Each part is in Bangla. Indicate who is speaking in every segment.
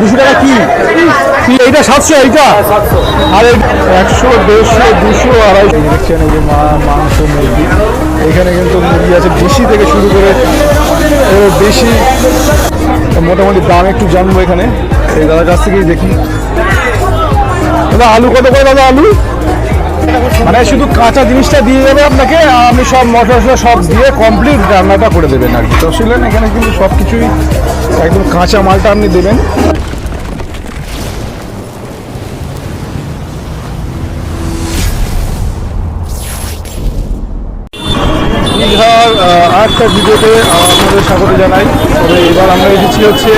Speaker 1: দুশো টাকা কি? এইটা সাতশো এইটা? আর একশো দেড়শো দুশো আড়াইশো। দেখছেন এই যে মা- মাংস মুরগি। এখানে কিন্তু মুরগি আছে বেশি থেকে শুরু করে বেশি। মোটামুটি দাম একটু জানব এখানে। এই দাদার কাছ থেকেই দেখি। দাদা আলু কত করে দাদা আলু? মানে শুধু কাঁচা জিনিসটা দিয়ে যাবে আপনাকে আপনি সব মশলা সব দিয়ে কমপ্লিট রান্নাটা করে দেবেন আর কি। তো শুনলেন এখানে কিন্তু সব কিছুই একদম কাঁচা মালটা আপনি দেবেন। দীঘার আরেকটা ভিডিওতে আপনাদের স্বাগত জানাই। তবে এবার আমরা এসেছি হচ্ছে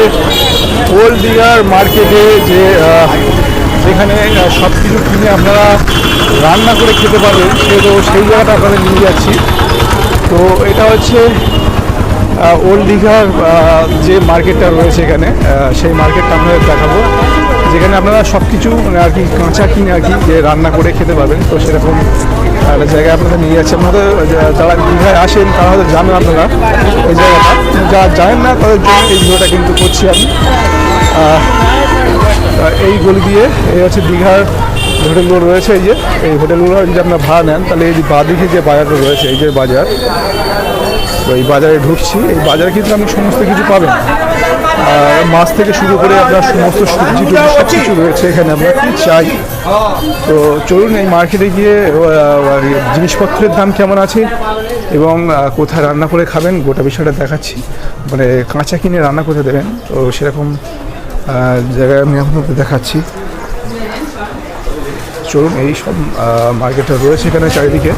Speaker 1: ওল্ড দীঘার মার্কেটে যে যেখানে সব কিছু কিনে আপনারা রান্না করে খেতে পারবেন। সে তো, সেই জায়গাটা আপনাদের নিয়ে যাচ্ছি। তো এটা হচ্ছে ওল্ড দীঘার যে মার্কেটটা রয়েছে এখানে সেই মার্কেটটা আপনাদের দেখাবো। যেখানে আপনারা সব কিছু আর কি কাঁচা কিনে আর কি যে রান্না করে খেতে পারবেন, তো সেরকম একটা জায়গায় আপনাদের নিয়ে যাচ্ছে। আপনাদের যারা দীঘায় আসেন, তারা হয়তো জানেন আপনারা এই জায়গাটা। যারা জানেন না, তাদের জন্য এই ভিডিওটা কিন্তু করছি আমি। এই গলি দিয়ে, এই হচ্ছে দীঘার হোটেলগুলো রয়েছে এই যে। এই হোটেলগুলো যদি আপনারা ভাড়া নেন, তাহলে এই যে বাদিকে যে বাজারটা রয়েছে, এই যে বাজার তো এই বাজারে ঢুকছি। এই বাজারে কিন্তু আপনি সমস্ত কিছু পাবেন। মাছ থেকে শুরু করে আপনার সমস্ত সবজি টবজি সব কিছু রয়েছে এখানে। আমরা কি চাই? তো চলুন এই মার্কেটে গিয়ে জিনিসপত্রের দাম কেমন আছে এবং কোথায় রান্না করে খাবেন গোটা বিষয়টা দেখাচ্ছি। মানে কাঁচা কিনে রান্না করতে দেবেন। তো সেরকম জায়গায় আমি আপনাদের দেখাচ্ছি। চলুন এই সব মার্কেটটা রয়েছে এখানে চারিদিকে।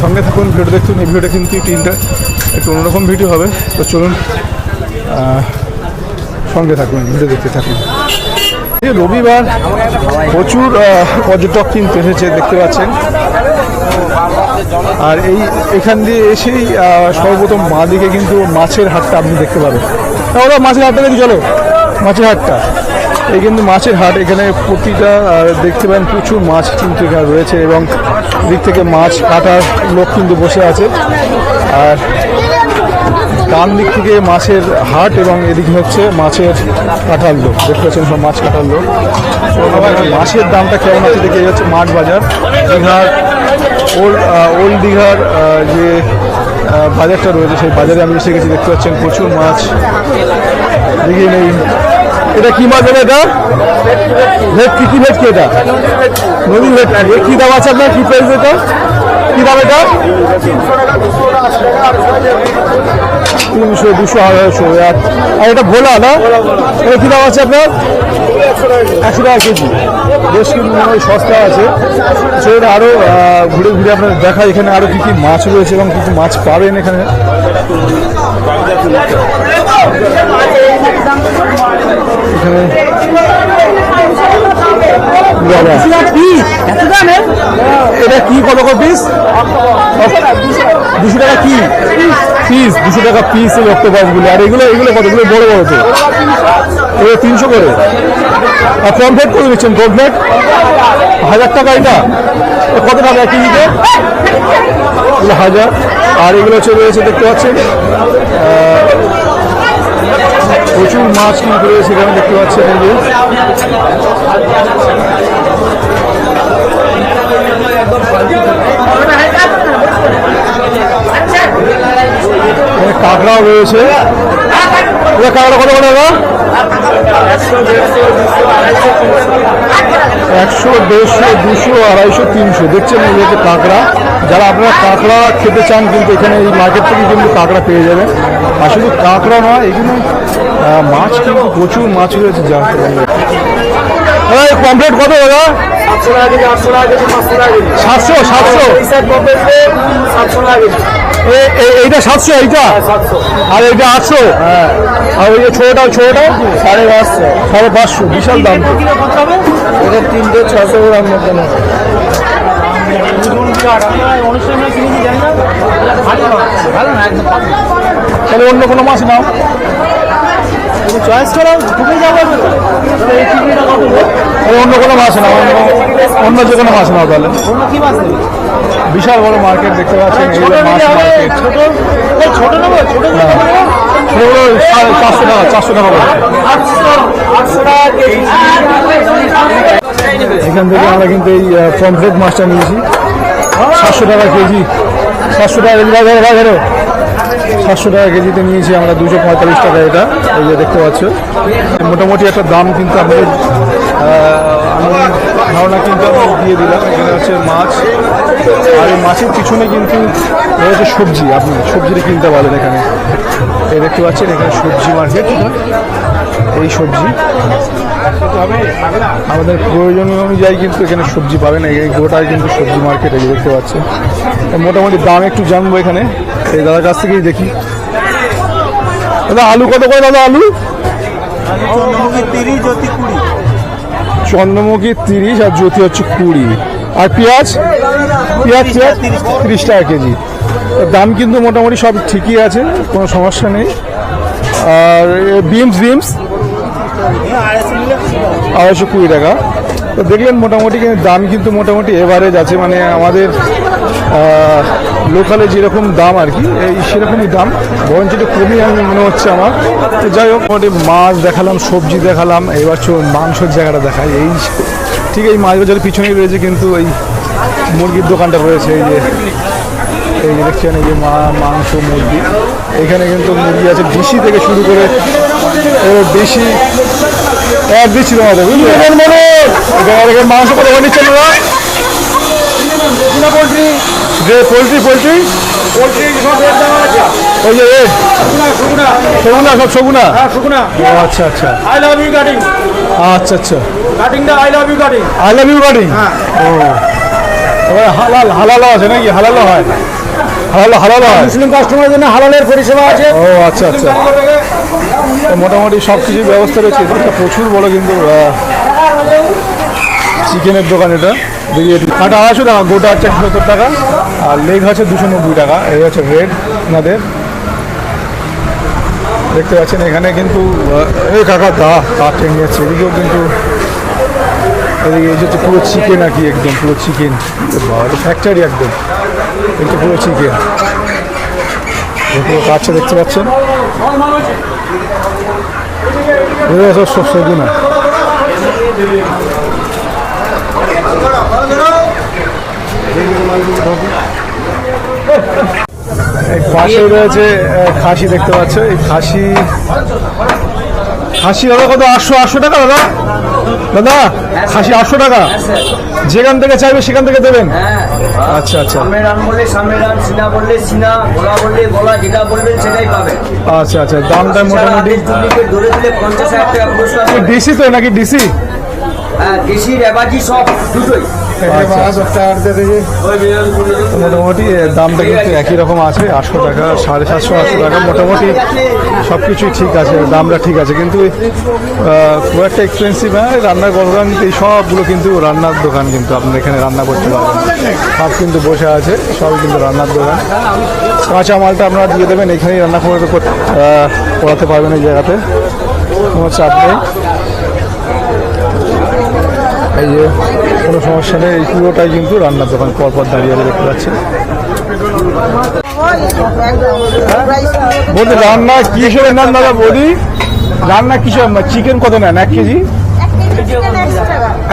Speaker 1: সঙ্গে থাকুন ভিডিও দেখুন, এই ভিডিওটা কিন্তু ইন্টার একটু অন্যরকম ভিডিও হবে। তো চলুন সঙ্গে থাকুন, ভিডিও দেখতে থাকুন। রবিবার প্রচুর পর্যটক কিন্তু এসেছে, দেখতে পাচ্ছেন। আর এই, এখান দিয়ে এসেই সর্বপ্রথম মা দিকে কিন্তু মাছের হাটটা আপনি দেখতে পাবেন। ওরা মাছের হাটটা দেখি চলো। মাছের হাটটা। এই কিন্তু মাছের হাট, এখানে প্রতিটা দেখতে পান প্রচুর মাছ কিন্তু এখানে রয়েছে এবং দিক থেকে মাছ কাটার লোক কিন্তু বসে আছে। আর ডান দিক থেকে মাছের হাট এবং এদিকে হচ্ছে মাছের কাঁঠাল লোক দেখতে পাচ্ছেন সব মাছ কাটার লোক মাছের দামটা কেমন আছে দেখে হচ্ছে মাঠ বাজার। দীঘার ওল্ড ওল্ড দীঘার যে বাজারটা রয়েছে, সেই বাজারে আমি এসে গেছি, দেখতে পাচ্ছেন প্রচুর মাছ। দেখি নেই। এটা কি মাছ হবে এটা? ভেটকি, কি ভেটকি এটা? নদীর ভেটকি। কি দাম আছে আপনার? কি প্রাইস এটা? কি দাম এটা? তিনশো, দুশো, আড়াইশো আর এটা ভোলা না? এটা কি দাম আছে আপনার? একশো টাকা কেজি। বেশ কিন্তু মনে হয় সস্তা আছে। সেটা আরও ঘুরে ঘুরে আপনার দেখা এখানে আরও কী কী মাছ রয়েছে এবং কী মাছ পাবেন এখানে। এটা কি? কত কত পিস দুশো টাকা কি? পিস দুশো টাকা পিস এই অক্টোপাসগুলো আর এগুলো এগুলো কতগুলো বড় বড় তো। এগুলো তিনশো করে। আর পমফ্লেট করে দিচ্ছেন? পমফ্লেট হাজার টাকা এটা। কত টাকা এক কেজিতে হাজার। আর এগুলো চলে রয়েছে দেখতে পাচ্ছেন প্রচুর মাছ কিন্তু এখানে দেখতে পাচ্ছেন এই কাঁকড়াও রয়েছে। কাঁকড়া কত কত একশো, দেড়শো, দুশো, আড়াইশো, তিনশো। দেখছেন এই হচ্ছে কাঁকড়া? যারা আপনারা কাঁকড়া খেতে চান কিন্তু এখানে এই মার্কেট থেকে কিন্তু কাঁকড়া পেয়ে যাবেন। আর শুধু কাঁকড়া নয়, এখানে মাছ কিন্তু প্রচুর মাছ রয়েছে যা কমপ্লিট কত দাদা সাতশো সাতশো। এইটা সাতশো এইটা? আর এইটা আটশো? হ্যাঁ আর ওই যে ছোটটা ছোটটা? সাড়ে পাঁচশো। সাড়ে পাঁচশো বিশাল দাম। এটা তিনটে ছশো গ্রাম মতন তাহলে অন্য কোনো মাছ নাও। চয়েস করো তুমি যাব। অন্য কোনো মাছ না অন্য অন্য যে কোনো মাছ নাও তাহলে। বিশাল বড় মার্কেট দেখতে পাচ্ছেন এই মাছ মার্কেট
Speaker 2: ছোট নেব ছোট
Speaker 1: চারশো টাকা চারশো টাকা এখান থেকে আমরা কিন্তু এই পমফ্রেট মাছটা নিয়েছি। সাতশো টাকা কেজি। সাতশো টাকা কেজি বাজারে বাজারে সাতশো টাকা কেজিতে নিয়েছি, আমরা দুশো পঁয়তাল্লিশ টাকা এটা, এই যে দেখতে পাচ্ছ। মোটামুটি একটা দাম কিন্তু আমাদের ধারণা কিন্তু আমি দিয়ে দিলাম, এখানে হচ্ছে মাছ। আর এই মাছের পিছনে কিন্তু হচ্ছে সবজি, আপনি সবজিটা কিনতে পারেন এখানে। এই দেখতে পাচ্ছেন, এখানে সবজি মার্কেট এই সবজি। আমাদের প্রয়োজনীয় অনুযায়ী কিন্তু এখানে সবজি পাবেন। এই গোটায় কিন্তু সবজি মার্কেট এই দেখতে পাচ্ছেন। মোটামুটি দাম একটু জানব এখানে। এই দাদার কাছ থেকেই দেখি। দাদা, আলু কত করে দাদা, আলু? চন্দ্রমুখী তিরিশ আর জ্যোতি হচ্ছে কুড়ি। আর পেঁয়াজ? পেঁয়াজ পেঁয়াজ তিরিশ টাকা কেজি। দাম কিন্তু মোটামুটি সব ঠিকই আছে, কোনো সমস্যা নেই। আর বিমস বিমস আড়াইশো কুড়ি টাকা। তো দেখলেন মোটামুটি দাম কিন্তু মোটামুটি এভারেজ আছে মানে আমাদের লোকালে যেরকম দাম আর কি, এই সেরকমই দাম। বরঞ্চ একটু কমই আমি মনে হচ্ছে আমার। তো যাই হোক, মোটামুটি মাছ দেখালাম, সবজি দেখালাম, এবার মাংসের জায়গাটা দেখাই। এই ঠিক এই মাছ বাজারের পিছনেই রয়েছে কিন্তু এই মুরগির দোকানটা রয়েছে, এই যে এই যে দেখছেন এই যে মা মাংস মুরগি। এখানে কিন্তু মুরগি আছে দেশি থেকে শুরু করে দেশি এক দিচ্ছি তোমাদের বুঝলি মাংস করে নিচ্ছেন না পোলট্রি যে পোলট্রি পোলট্রি? ওই যে সগুনা সব সগুনা ও আচ্ছা আচ্ছা।
Speaker 2: আই লাভ ইউ কাটিং
Speaker 1: আচ্ছা আচ্ছা।
Speaker 2: I love you cutting
Speaker 1: I love you গাড়ি ও। এবার হালাল হালালও আছে নাকি? হালালও হয়। হালাল হালালও হয়।
Speaker 2: মুসলিম কাস্টমারের জন্য হালালের পরিষেবা আছে।
Speaker 1: ও আচ্ছা আচ্ছা। তো মোটামুটি সব কিছুর ব্যবস্থা রয়েছে। এটা প্রচুর বড় কিন্তু চিকেনের দোকান এটা। দেখি কাটা আড়াইশো টাকা গোটা হচ্ছে একশো সত্তর টাকা। আর লেগ আছে দুশো নব্বই টাকা। এই হচ্ছে রেড ওনাদের। দেখতে পাচ্ছেন এখানে কিন্তু এই কাকা দা কাঠ যাচ্ছে এদিকেও কিন্তু এই যে পুরো চিকেন আর কি একদম, পুরো চিকেন ফ্যাক্টরি একদম। কিন্তু পুরো চিকেন পুরো কাছে দেখতে পাচ্ছেন? সব সব না। এই পাশে রয়েছে খাসি দেখতে পাচ্ছ। এই খাসি খাসি দাদা কত? আটশো আটশো টাকা দাদা? দাদা খাসি আটশো টাকা। যেখান থেকে চাইবে সেখান থেকে দেবেন? আচ্ছা আচ্ছা।
Speaker 3: সামনে রান বললে সামনে রান সিনা বললে সিনা গোলা বললে গোলা যেটা বলবেন সেটাই পাবেন।
Speaker 1: আচ্ছা আচ্ছা দামটা মোটামুটি
Speaker 3: ধরে দিলে পঞ্চাশ হাজার টাকা পুরস্কার
Speaker 1: ডিসি তো নাকি ডিসি?
Speaker 3: হ্যাঁ দেশি রেবাজি সব দুটোই।
Speaker 1: মোটামুটি দামটা কিন্তু একই রকম আছে, আটশো টাকা, সাড়ে সাতশো, আটশো টাকা, মোটামুটি সব কিছুই ঠিক আছে, দামটা ঠিক আছে। কিন্তু খুব একটা এক্সপেন্সিভ হ্যাঁ রান্নার গরম এই সবগুলো কিন্তু রান্নার দোকান কিন্তু আপনার এখানে রান্না করতে পারবেন। সব কিন্তু বসে আছে সব কিন্তু রান্নার দোকান। কাঁচা মালটা আপনারা দিয়ে দেবেন, এখানেই রান্না করে করাতে পারবেন এই জায়গাতে। কোনো চাপ নেই। এই যে কোনো সমস্যা নেই এই পুরোটাই কিন্তু রান্নার দোকান পরপর দাঁড়িয়ে দেখতে পাচ্ছেন। বলতে রান্না কি হিসেবে নেন দাদা বলি? রান্না কি হিসেবে চিকেন কত নেন? এক কেজি?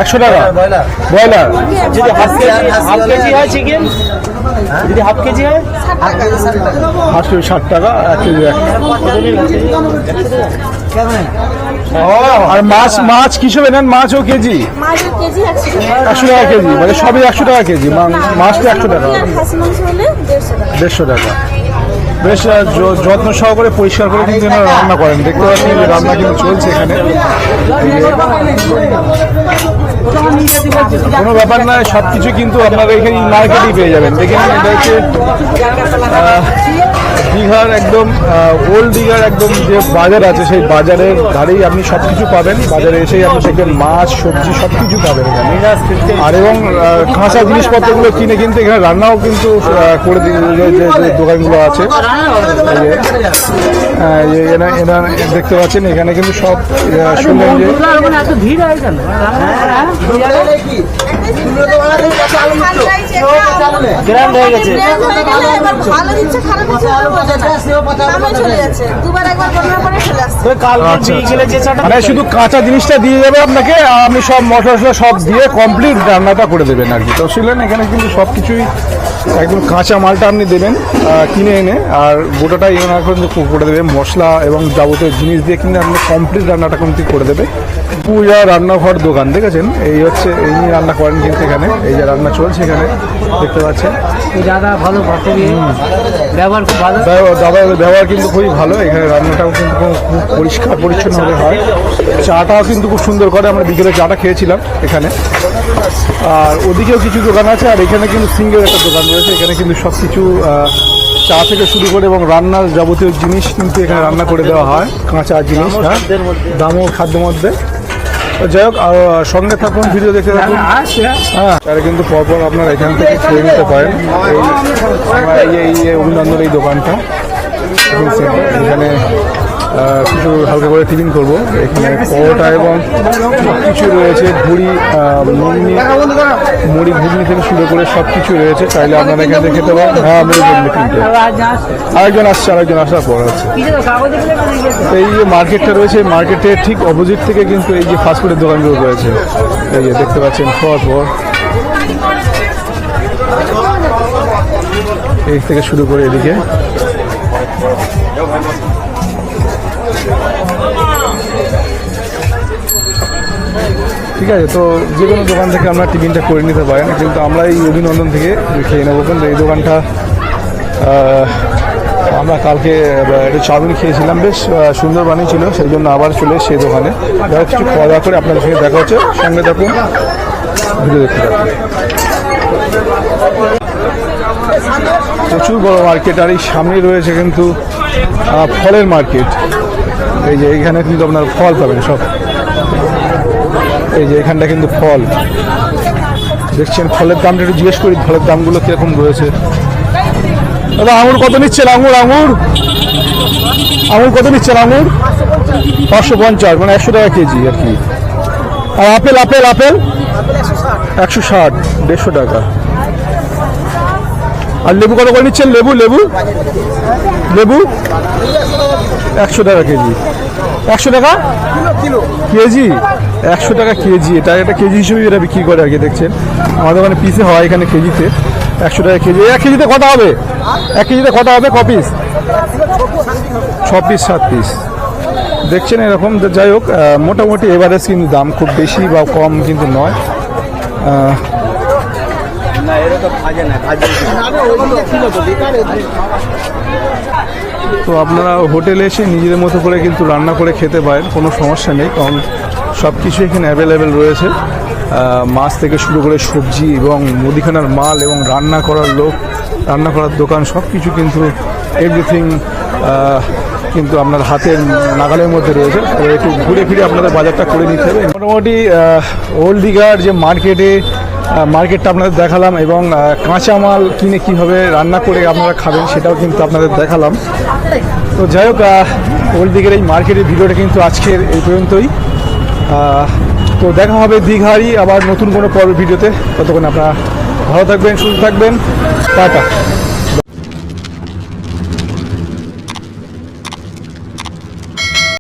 Speaker 1: একশো টাকা। ব্রয়লার?
Speaker 2: যদি হাফ কেজি হাফ কেজি হয় চিকেন যদি হাফ কেজি হয়?
Speaker 1: হাফ কেজি ষাট টাকা এক কেজি এক। আর মাছ মাছ কি হিসেবে নেন মাছও কেজি?
Speaker 4: একশো টাকা।
Speaker 1: কেজি মানে সবই একশো টাকা কেজি। মা- মাছটা একশো টাকা।
Speaker 4: দেড়শো টাকা।
Speaker 1: বেশ যত্ন সহকারে পরিষ্কার করে কিন্তু রান্না করেন। দেখতে পাচ্ছেন যে রান্না কিন্তু চলছে এখানে। কোনো ব্যাপার নয় সব কিছু কিন্তু আপনারা এখানে মার্কেটেই পেয়ে যাবেন। দেখে নিন এটা হচ্ছে দীঘার একদম ওল্ড দীঘার একদম যে বাজার আছে, সেই বাজারের ধারেই আপনি সব কিছু পাবেন। বাজারে এসেই আপনি সেখানে মাছ, সবজি সব কিছু পাবেন এখানে। আর এবং কাঁচা জিনিসপত্রগুলো কিনে কিন্তু এখানে রান্নাও কিন্তু করে দিয়ে যে দোকানগুলো আছে। দেখতে পাচ্ছেন, এখানে কিন্তু সব শুনলেন যে
Speaker 2: গ্র্যান্ড হয়ে গেছে।
Speaker 4: ভালো দিচ্ছে খারাপ দিচ্ছে দামে চলে যাচ্ছে দুবার একবার বন্যার পরে চলে আসছে
Speaker 2: তো কালকে
Speaker 1: আচ্ছা,
Speaker 2: যে চাটা
Speaker 1: মানে শুধু কাঁচা জিনিসটা দিয়ে যাবে আপনাকে আপনি সব মশলা সব দিয়ে কমপ্লিট রান্নাটা করে দেবেন আর কি। তো শুনলেন এখানে কিন্তু সব কিছুই একদম কাঁচা মালটা আপনি দেবেন কিনে এনে আর গোটাটাই কিন্তু করে দেবে মশলা এবং যাবতীয় জিনিস দিয়ে কিন্তু আপনি কমপ্লিট রান্নাটা কিন্তু করে দেবে। পূজা রান্নাঘর দোকান দেখেছেন? এই হচ্ছে এই নিয়ে রান্না করেন কিন্তু এখানে। এই যে রান্না চলছে এখানে দেখতে পাচ্ছেন?
Speaker 2: দাদা ভালো ব্যবহার খুব ভালো।
Speaker 1: দাদা- দাদার ব্যবহার কিন্তু খুবই ভালো। এখানে রান্নাটাও কিন্তু খুব পরিষ্কার পরিচ্ছন্নভাবে হয়। চাটাও কিন্তু খুব সুন্দর করে আমরা বিকেলে চাটা খেয়েছিলাম এখানে। আর ওদিকেও কিছু দোকান আছে আর এখানে কিন্তু সিঙ্গেল একটা দোকান রয়েছে। এখানে কিন্তু সব কিছু আহ, চা থেকে শুরু করে এবং রান্নার যাবতীয় জিনিস কিন্তু এখানে রান্না করে দেওয়া হয় কাঁচা জিনিস হ্যাঁ? দামও খাদ্য মধ্যে। যাই হোক আর সঙ্গে থাকুন ভিডিও দেখতে থাকুন। হ্যাঁ তারা কিন্তু পরপর আপনারা এখান থেকে খেয়ে নিতে পারেন। এই এই অভিনন্দন এই দোকানটা। এখানে কিছু হালকা করে টিফিন করব। এখানে পরোটা এবং কিছু রয়েছে, ভুড়ি মুড়ি মুড়ি ঘুগনি থেকে শুরু করে সব কিছু রয়েছে। চাইলে আপনারা এখান থেকে খেতে পারেন। হ্যাঁ ঘুগনি তিনটে আরেকজন আসছে, আরেকজন আসার পর আছে এই যে মার্কেটটা রয়েছে মার্কেটের ঠিক অপোজিট থেকে কিন্তু এই যে ফাস্টফুডের দোকানগুলো রয়েছে। এই যে দেখতে পাচ্ছেন, পর পর। এই থেকে শুরু করে এদিকে। ঠিক আছে, তো যে কোনো দোকান থেকে আমরা টিফিনটা করে নিতে পারেন। কিন্তু আমরা এই অভিনন্দন থেকে খেয়ে নেব। কিন্তু এই দোকানটা আমরা কালকে একটা চাউমিন খেয়েছিলাম, বেশ সুন্দর বানিয়েছিল। সেই জন্য আবার চলে এই দোকানে। যারা কিছু খাওয়া দাওয়া করে আপনাদের সঙ্গে দেখা হচ্ছে। সঙ্গে থাকুন, ভিডিও দেখতে প্রচুর বড় মার্কেট, আর এই সামনে রয়েছে কিন্তু ফলের মার্কেট। এই যে এইখানে কিন্তু আপনার ফল পাবেন সব। এই যে এখানটা কিন্তু ফল। দেখছেন ফলের দামটা একটু জিজ্ঞেস করি, ফলের দামগুলো কীরকম রয়েছে? দাদা, আঙুর কত নিচ্ছেন? আঙুর আঙুর। আঙুর কত নিচ্ছেন, আঙুর? পাঁচশো পঞ্চাশ মানে একশো টাকা কেজি আর কি। আর আপেল আপেল আপেল? একশো ষাট, দেড়শো টাকা। আর লেবু কত করে নিচ্ছেন? লেবু লেবু? লেবু? একশো টাকা কেজি। একশো টাকা? কেজি? একশো টাকা কেজি, এটা একটা কেজি হিসেবে এটা বিক্রি করে আর কি, দেখছেন? আমাদের ওখানে পিসে হয় এখানে কেজিতে, একশো টাকা কেজি। এক কেজিতে কত হবে? এক কেজিতে কত হবে? ক পিস ছ পিস সাত পিস দেখছেন এরকম, যাই হোক মোটামুটি এভারেজ কিন্তু দাম খুব বেশি বা কম কিন্তু নয়।
Speaker 3: না এরা তো ভাজে না ভাজে
Speaker 1: তো আপনারা হোটেলে এসে নিজেদের মতো করে কিন্তু রান্না করে খেতে পারেন কোনো সমস্যা নেই কারণ সব কিছু এখানে অ্যাভেলেবেল রয়েছে। মাছ থেকে শুরু করে সবজি এবং মুদিখানার মাল এবং রান্না করার লোক রান্না করার দোকান সব কিছু কিন্তু এভরিথিং কিন্তু আপনার হাতের নাগালের মধ্যে রয়েছে। তো একটু ঘুরে ফিরে আপনাদের বাজারটা করে নিতে হবে। মোটামুটি ওল্ড দীঘার যে মার্কেটে মার্কেটটা আপনাদের দেখালাম এবং কাঁচামাল কিনে কীভাবে রান্না করে আপনারা খাবেন সেটাও কিন্তু আপনাদের দেখালাম। তো যাই হোক ওল্ড দিকের এই মার্কেটের ভিডিওটা কিন্তু আজকের এই পর্যন্তই। তো দেখা হবে দীঘারই আবার নতুন কোনো পর্ব ভিডিওতে। ততক্ষণ আপনারা ভালো থাকবেন, সুস্থ থাকবেন। টাটা।